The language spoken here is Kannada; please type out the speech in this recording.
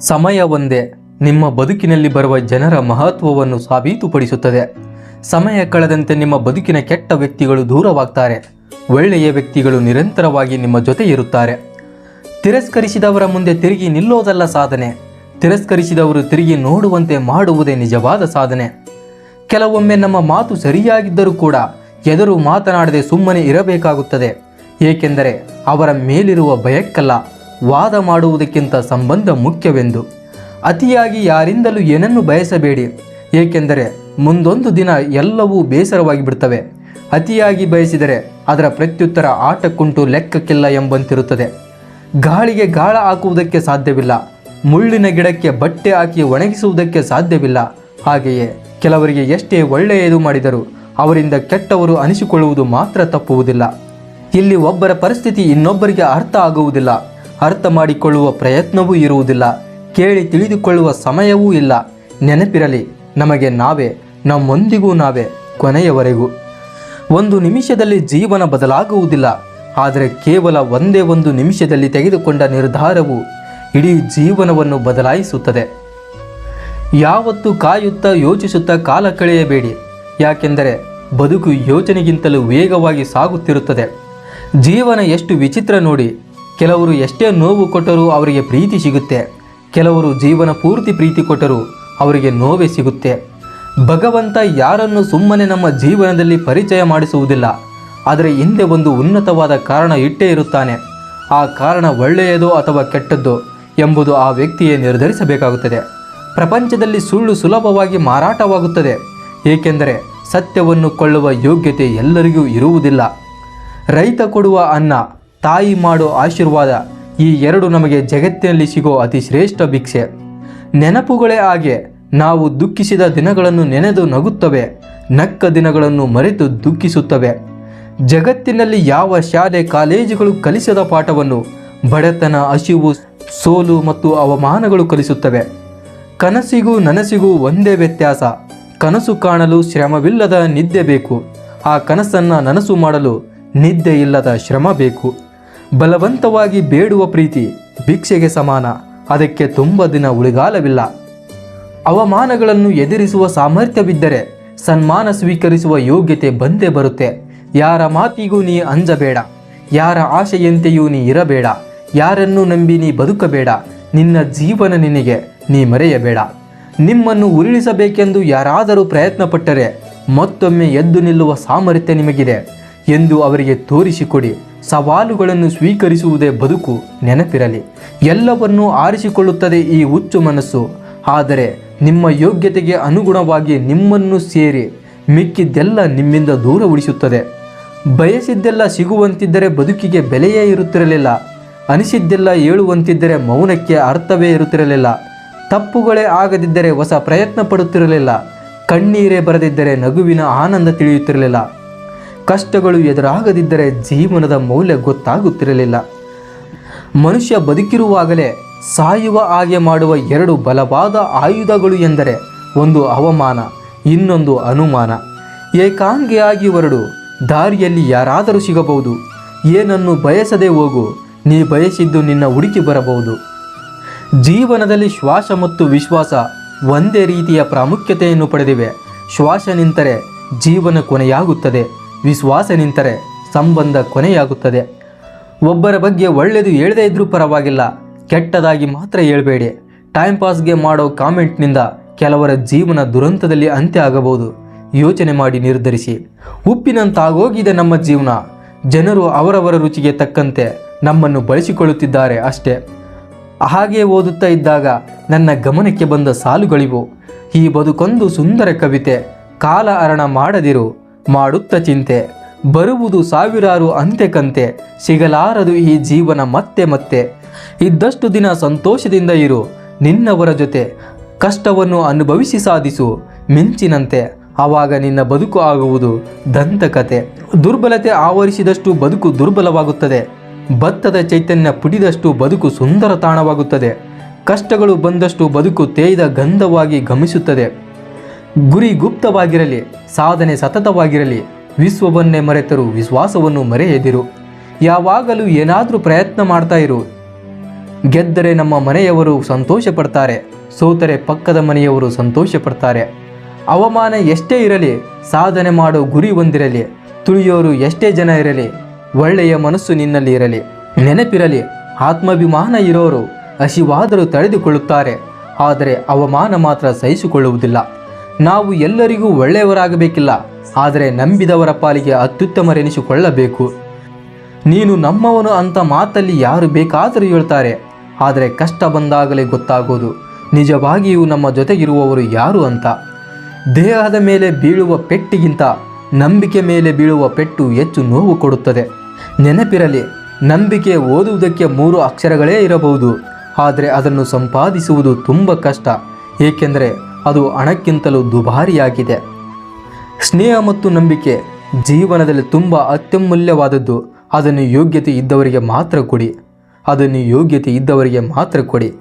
ಸಮಯ ಒಂದೇ. ನಿಮ್ಮ ಬದುಕಿನಲ್ಲಿ ಬರುವ ಜನರ ಮಹತ್ವವನ್ನು ಸಾಬೀತುಪಡಿಸುತ್ತದೆ. ಸಮಯ ಕಳೆದಂತೆ ನಿಮ್ಮ ಬದುಕಿನ ಕೆಟ್ಟ ವ್ಯಕ್ತಿಗಳು ದೂರವಾಗ್ತಾರೆ. ಒಳ್ಳೆಯ ವ್ಯಕ್ತಿಗಳು ನಿರಂತರವಾಗಿ ನಿಮ್ಮ ಜೊತೆ ಇರುತ್ತಾರೆ. ತಿರಸ್ಕರಿಸಿದವರ ಮುಂದೆ ತಿರುಗಿ ನಿಲ್ಲೋದಲ್ಲ ಸಾಧನೆ. ತಿರಸ್ಕರಿಸಿದವರು ತಿರುಗಿ ನೋಡುವಂತೆ ಮಾಡುವುದೇ ನಿಜವಾದ ಸಾಧನೆ. ಕೆಲವೊಮ್ಮೆ ನಮ್ಮ ಮಾತು ಸರಿಯಾಗಿದ್ದರೂ ಕೂಡ ಎದುರು ಮಾತನಾಡದೆ ಸುಮ್ಮನೆ ಇರಬೇಕಾಗುತ್ತದೆ. ಏಕೆಂದರೆ ಅವರ ಮೇಲಿರುವ ಭಯಕ್ಕಲ್ಲ ವಾದ ಮಾಡುವುದಕ್ಕಿಂತ ಸಂಬಂಧ ಮುಖ್ಯವೆಂದು. ಅತಿಯಾಗಿ ಯಾರಿಂದಲೂ ಏನನ್ನು ಬಯಸಬೇಡಿ. ಏಕೆಂದರೆ ಮುಂದೊಂದು ದಿನ ಎಲ್ಲವೂ ಬೇಸರವಾಗಿ ಬಿಡ್ತವೆ. ಅತಿಯಾಗಿ ಬಯಸಿದರೆ ಅದರ ಪ್ರತ್ಯುತ್ತರ ಆಟಕ್ಕುಂಟು ಲೆಕ್ಕಕ್ಕಿಲ್ಲ ಎಂಬಂತಿರುತ್ತದೆ. ಗಾಳಿಗೆ ಗಾಳ ಹಾಕುವುದಕ್ಕೆ ಸಾಧ್ಯವಿಲ್ಲ. ಮುಳ್ಳಿನ ಗಿಡಕ್ಕೆ ಬಟ್ಟೆ ಹಾಕಿ ಒಣಗಿಸುವುದಕ್ಕೆ ಸಾಧ್ಯವಿಲ್ಲ. ಹಾಗೆಯೇ ಕೆಲವರಿಗೆ ಎಷ್ಟೇ ಒಳ್ಳೆಯದು ಮಾಡಿದರೂ ಅವರಿಂದ ಕೆಟ್ಟವರು ಅನಿಸಿಕೊಳ್ಳುವುದು ಮಾತ್ರ ತಪ್ಪುವುದಿಲ್ಲ. ಇಲ್ಲಿ ಒಬ್ಬರ ಪರಿಸ್ಥಿತಿ ಇನ್ನೊಬ್ಬರಿಗೆ ಅರ್ಥ ಆಗುವುದಿಲ್ಲ. ಅರ್ಥ ಮಾಡಿಕೊಳ್ಳುವ ಪ್ರಯತ್ನವೂ ಇರುವುದಿಲ್ಲ. ಕೇಳಿ ತಿಳಿದುಕೊಳ್ಳುವ ಸಮಯವೂ ಇಲ್ಲ. ನೆನಪಿರಲಿ, ನಮಗೆ ನಾವೇ, ನಮ್ಮೊಂದಿಗೂ ನಾವೇ ಕೊನೆಯವರೆಗೂ. ಒಂದು ನಿಮಿಷದಲ್ಲಿ ಜೀವನ ಬದಲಾಗುವುದಿಲ್ಲ. ಆದರೆ ಕೇವಲ ಒಂದೇ ಒಂದು ನಿಮಿಷದಲ್ಲಿ ತೆಗೆದುಕೊಂಡ ನಿರ್ಧಾರವು ಇಡೀ ಜೀವನವನ್ನು ಬದಲಾಯಿಸುತ್ತದೆ. ಯಾವತ್ತು ಕಾಯುತ್ತಾ, ಯೋಚಿಸುತ್ತಾ ಕಾಲ ಕಳೆಯಬೇಡಿ. ಯಾಕೆಂದರೆ ಬದುಕು ಯೋಚನೆಗಿಂತಲೂ ವೇಗವಾಗಿ ಸಾಗುತ್ತಿರುತ್ತದೆ. ಜೀವನ ಎಷ್ಟು ವಿಚಿತ್ರ ನೋಡಿ ಕೆಲವರು ಎಷ್ಟೇ ನೋವು ಕೊಟ್ಟರೂ ಅವರಿಗೆ ಪ್ರೀತಿ ಸಿಗುತ್ತೆ. ಕೆಲವರು ಜೀವನ ಪೂರ್ತಿ ಪ್ರೀತಿ ಕೊಟ್ಟರೂ ಅವರಿಗೆ ನೋವೇ ಸಿಗುತ್ತೆ. ಭಗವಂತ ಯಾರನ್ನು ಸುಮ್ಮನೆ ನಮ್ಮ ಜೀವನದಲ್ಲಿ ಪರಿಚಯ ಮಾಡಿಸುವುದಿಲ್ಲ. ಆದರೆ ಹಿಂದೆ ಒಂದು ಉನ್ನತವಾದ ಕಾರಣ ಇಟ್ಟೇ ಇರುತ್ತಾನೆ. ಆ ಕಾರಣ ಒಳ್ಳೆಯದೋ ಅಥವಾ ಕೆಟ್ಟದ್ದೋ ಎಂಬುದು ಆ ವ್ಯಕ್ತಿಯೇ ನಿರ್ಧರಿಸಬೇಕಾಗುತ್ತದೆ. ಪ್ರಪಂಚದಲ್ಲಿ ಸುಳ್ಳು ಸುಲಭವಾಗಿ ಮಾರಾಟವಾಗುತ್ತದೆ. ಏಕೆಂದರೆ ಸತ್ಯವನ್ನು ಕೊಳ್ಳುವ ಯೋಗ್ಯತೆ ಎಲ್ಲರಿಗೂ ಇರುವುದಿಲ್ಲ. ರೈತ ಕೊಡುವ ಅನ್ನ ತಾಯಿ ಮಾಡೋ ಆಶೀರ್ವಾದ ಈ ಎರಡು ನಮಗೆ ಜಗತ್ತಿನಲ್ಲಿ ಸಿಗೋ ಅತಿ ಶ್ರೇಷ್ಠ ಭಿಕ್ಷೆ. ನೆನಪುಗಳೇ ಹಾಗೆ, ನಾವು ದುಃಖಿಸಿದ ದಿನಗಳನ್ನು ನೆನೆದು ನಗುತ್ತವೆ, ನಕ್ಕ ದಿನಗಳನ್ನು ಮರೆತು ದುಃಖಿಸುತ್ತವೆ. ಜಗತ್ತಿನಲ್ಲಿ ಯಾವ ಶಾಲೆ ಕಾಲೇಜುಗಳು ಕಲಿಸದ ಪಾಠವನ್ನು ಬಡತನ, ಹಸಿವು, ಸೋಲು ಮತ್ತು ಅವಮಾನಗಳು ಕಲಿಸುತ್ತವೆ. ಕನಸಿಗೂ ನನಸಿಗೂ ಒಂದೇ ವ್ಯತ್ಯಾಸ, ಕನಸು ಕಾಣಲು ಶ್ರಮವಿಲ್ಲದ ನಿದ್ದೆ ಬೇಕು. ಆ ಕನಸನ್ನು ನನಸು ಮಾಡಲು ನಿದ್ದೆ ಇಲ್ಲದ ಶ್ರಮ ಬೇಕು. ಬಲವಂತವಾಗಿ ಬೇಡುವ ಪ್ರೀತಿ ಭಿಕ್ಷೆಗೆ ಸಮಾನ. ಅದಕ್ಕೆ ತುಂಬ ದಿನ ಉಳಿಗಾಲವಿಲ್ಲ. ಅವಮಾನಗಳನ್ನು ಎದುರಿಸುವ ಸಾಮರ್ಥ್ಯವಿದ್ದರೆ ಸನ್ಮಾನ ಸ್ವೀಕರಿಸುವ ಯೋಗ್ಯತೆ ಬಂದೇ ಬರುತ್ತೆ. ಯಾರ ಮಾತಿಗೂ ನೀ ಅಂಜಬೇಡ. ಯಾರ ಆಶೆಯಂತೆಯೂ ನೀ ಇರಬೇಡ. ಯಾರನ್ನು ನಂಬಿ ನೀ ಬದುಕಬೇಡ. ನಿನ್ನ ಜೀವನ ನಿನಗೆ ನೀ ಮರೆಯಬೇಡ. ನಿಮ್ಮನ್ನು ಉರುಳಿಸಬೇಕೆಂದು ಯಾರಾದರೂ ಪ್ರಯತ್ನಪಟ್ಟರೆ ಮತ್ತೊಮ್ಮೆ ಎದ್ದು ನಿಲ್ಲುವ ಸಾಮರ್ಥ್ಯ ನಿಮಗಿದೆ ಎಂದು ಅವರಿಗೆ ತೋರಿಸಿಕೊಡಿ. ಸವಾಲುಗಳನ್ನು ಸ್ವೀಕರಿಸುವುದೇ ಬದುಕು, ನೆನಪಿರಲಿ. ಎಲ್ಲವನ್ನೂ ಆರಿಸಿಕೊಳ್ಳುತ್ತದೆ ಈ ಹುಚ್ಚು ಮನಸ್ಸು. ಆದರೆ ನಿಮ್ಮ ಯೋಗ್ಯತೆಗೆ ಅನುಗುಣವಾಗಿ ನಿಮ್ಮನ್ನು ಸೇರಿ ಮಿಕ್ಕಿದ್ದೆಲ್ಲ ನಿಮ್ಮಿಂದ ದೂರ ಉಳಿಸುತ್ತದೆ ಬಯಸಿದ್ದೆಲ್ಲ ಸಿಗುವಂತಿದ್ದರೆ ಬದುಕಿಗೆ ಬೆಲೆಯೇ ಇರುತ್ತಿರಲಿಲ್ಲ. ಅನಿಸಿದ್ದೆಲ್ಲ ಹೇಳುವಂತಿದ್ದರೆ ಮೌನಕ್ಕೆ ಅರ್ಥವೇ ಇರುತ್ತಿರಲಿಲ್ಲ. ತಪ್ಪುಗಳೇ ಆಗದಿದ್ದರೆ ಹೊಸ ಪ್ರಯತ್ನ ಪಡುತ್ತಿರಲಿಲ್ಲ. ಕಣ್ಣೀರೇ ಬರದಿದ್ದರೆ ನಗುವಿನ ಆನಂದ ತಿಳಿಯುತ್ತಿರಲಿಲ್ಲ. ಕಷ್ಟಗಳು ಎದುರಾಗದಿದ್ದರೆ ಜೀವನದ ಮೌಲ್ಯ ಗೊತ್ತಾಗುತ್ತಿರಲಿಲ್ಲ. ಮನುಷ್ಯ ಬದುಕಿರುವಾಗಲೇ ಸಾಯುವ ಹಾಗೆ ಮಾಡುವ ಎರಡು ಬಲವಾದ ಆಯುಧಗಳು ಎಂದರೆ ಒಂದು ಅವಮಾನ, ಇನ್ನೊಂದು ಅನುಮಾನ. ಏಕಾಂಗಿಯಾಗಿ ಹೊರಡು, ದಾರಿಯಲ್ಲಿ ಯಾರಾದರೂ ಸಿಗಬಹುದು. ಏನನ್ನು ಬಯಸದೆ ಹೋಗು, ನೀ ಬಯಸಿದ್ದು ನಿನ್ನ ಹುಡುಕಿ ಬರಬಹುದು. ಜೀವನದಲ್ಲಿ ಶ್ವಾಸ ಮತ್ತು ವಿಶ್ವಾಸ ಒಂದೇ ರೀತಿಯ ಪ್ರಾಮುಖ್ಯತೆಯನ್ನು ಪಡೆದಿವೆ. ಶ್ವಾಸ ನಿಂತರೆ ಜೀವನ ಕೊನೆಯಾಗುತ್ತದೆ. ವಿಶ್ವಾಸ ನಿಂತರೆ ಸಂಬಂಧ ಕೊನೆಯಾಗುತ್ತದೆ. ಒಬ್ಬರ ಬಗ್ಗೆ ಒಳ್ಳೆಯದು ಹೇಳದೇ ಇದ್ರೂ ಪರವಾಗಿಲ್ಲ. ಕೆಟ್ಟದಾಗಿ ಮಾತ್ರ ಹೇಳಬೇಡಿ. ಟೈಮ್ ಪಾಸ್ಗೆ ಮಾಡೋ ಕಾಮೆಂಟ್ನಿಂದ ಕೆಲವರ ಜೀವನ ದುರಂತದಲ್ಲಿ ಅಂತ್ಯ ಆಗಬಹುದು. ಯೋಚನೆ ಮಾಡಿ ನಿರ್ಧರಿಸಿ. ಉಪ್ಪಿನಂತಾಗೋಗಿದೆ ನಮ್ಮ ಜೀವನ. ಜನರು ಅವರವರ ರುಚಿಗೆ ತಕ್ಕಂತೆ ನಮ್ಮನ್ನು ಬಳಸಿಕೊಳ್ಳುತ್ತಿದ್ದಾರೆ ಅಷ್ಟೇ. ಹಾಗೆ ಓದುತ್ತಾ ಇದ್ದಾಗ ನನ್ನ ಗಮನಕ್ಕೆ ಬಂದ ಸಾಲುಗಳಿವು. ಈ ಬದುಕೊಂದು ಸುಂದರ ಕವಿತೆ. ಕಾಲ ಅರಣ ಮಾಡದಿರು. ಮಾಡುತ್ತ ಚಿಂತೆ. ಬರುವುದು ಸಾವಿರಾರು ಅಂತ್ಯಕಂತೆ ಸಿಗಲಾರದು ಈ ಜೀವನ ಮತ್ತೆ ಮತ್ತೆ. ಇದ್ದಷ್ಟು ದಿನ ಸಂತೋಷದಿಂದ ಇರು, ನಿನ್ನವರ ಜೊತೆ. ಕಷ್ಟವನ್ನು ಅನುಭವಿಸಿ ಸಾಧಿಸು, ಮಿಂಚಿನಂತೆ. ಆವಾಗ ನಿನ್ನ ಬದುಕು ಆಗುವುದು ದಂತಕತೆ. ದುರ್ಬಲತೆ ಆವರಿಸಿದಷ್ಟು ಬದುಕು ದುರ್ಬಲವಾಗುತ್ತದೆ. ಭತ್ತದ ಚೈತನ್ಯ ಪುಡಿದಷ್ಟು ಬದುಕು ಸುಂದರ ತಾಣವಾಗುತ್ತದೆ. ಕಷ್ಟಗಳು ಬಂದಷ್ಟು ಬದುಕು ತೇಯ್ದ ಗಂಧವಾಗಿ ಗಮಿಸುತ್ತದೆ. ಗುರಿ ಗುಪ್ತವಾಗಿರಲಿ. ಸಾಧನೆ ಸತತವಾಗಿರಲಿ, ವಿಶ್ವವನ್ನೇ ಮರೆತರು, ವಿಶ್ವಾಸವನ್ನು ಮರೆಯದಿರು. ಯಾವಾಗಲೂ ಏನಾದರೂ ಪ್ರಯತ್ನ ಮಾಡ್ತಾ ಇರು. ಗೆದ್ದರೆ ನಮ್ಮ ಮನೆಯವರು ಸಂತೋಷ ಪಡ್ತಾರೆ ಸೋತರೆ ಪಕ್ಕದ ಮನೆಯವರು ಸಂತೋಷ ಪಡ್ತಾರೆ ಅವಮಾನ ಎಷ್ಟೇ ಇರಲಿ, ಸಾಧನೆ ಮಾಡೋ ಗುರಿ ಹೊಂದಿರಲಿ, ತುಳಿಯೋರು ಎಷ್ಟೇ ಜನ ಇರಲಿ, ಒಳ್ಳೆಯ ಮನಸ್ಸು ನಿನ್ನಲ್ಲಿ ಇರಲಿ, ನೆನಪಿರಲಿ, ಆತ್ಮಾಭಿಮಾನ ಇರೋರು ಹಸಿವಾದರೂ ತಡೆದುಕೊಳ್ಳುತ್ತಾರೆ ಆದರೆ ಅವಮಾನ ಮಾತ್ರ ಸಹಿಸಿಕೊಳ್ಳುವುದಿಲ್ಲ. ನಾವು ಎಲ್ಲರಿಗೂ ಒಳ್ಳೆಯವರಾಗಬೇಕಿಲ್ಲ, ಆದರೆ ನಂಬಿದವರ ಪಾಲಿಗೆ ಅತ್ಯುತ್ತಮರೆನಿಸಿಕೊಳ್ಳಬೇಕು. ನೀನು ನಮ್ಮವನು ಅಂತ ಮಾತಲ್ಲಿ ಯಾರು ಬೇಕಾದರೂ ಹೇಳ್ತಾರೆ, ಆದರೆ ಕಷ್ಟ ಬಂದಾಗಲೇ ಗೊತ್ತಾಗೋದು. ನಿಜವಾಗಿಯೂ ನಮ್ಮ ಜೊತೆಗಿರುವವರು ಯಾರು ಅಂತ. ದೇಹದ ಮೇಲೆ ಬೀಳುವ ಪೆಟ್ಟಿಗಿಂತ ನಂಬಿಕೆ ಮೇಲೆ ಬೀಳುವ ಪೆಟ್ಟು ಹೆಚ್ಚು ನೋವು ಕೊಡುತ್ತದೆ. ನೆನಪಿರಲಿ, ನಂಬಿಕೆ ಓದುವುದಕ್ಕೆ ಮೂರು ಅಕ್ಷರಗಳೇ ಇರಬಹುದು, ಆದರೆ ಅದನ್ನು ಸಂಪಾದಿಸುವುದು ತುಂಬ ಕಷ್ಟ. ಏಕೆಂದರೆ ಅದು ಹಣಕ್ಕಿಂತಲೂ ದುಬಾರಿಯಾಗಿದೆ. ಸ್ನೇಹ ಮತ್ತು ನಂಬಿಕೆ ಜೀವನದಲ್ಲಿ ತುಂಬ ಅತ್ಯಮೂಲ್ಯವಾದದ್ದು. ಅದನ್ನು ಯೋಗ್ಯತೆ ಇದ್ದವರಿಗೆ ಮಾತ್ರ ಕೊಡಿ. ಅದನ್ನು ಯೋಗ್ಯತೆ ಇದ್ದವರಿಗೆ ಮಾತ್ರ ಕೊಡಿ.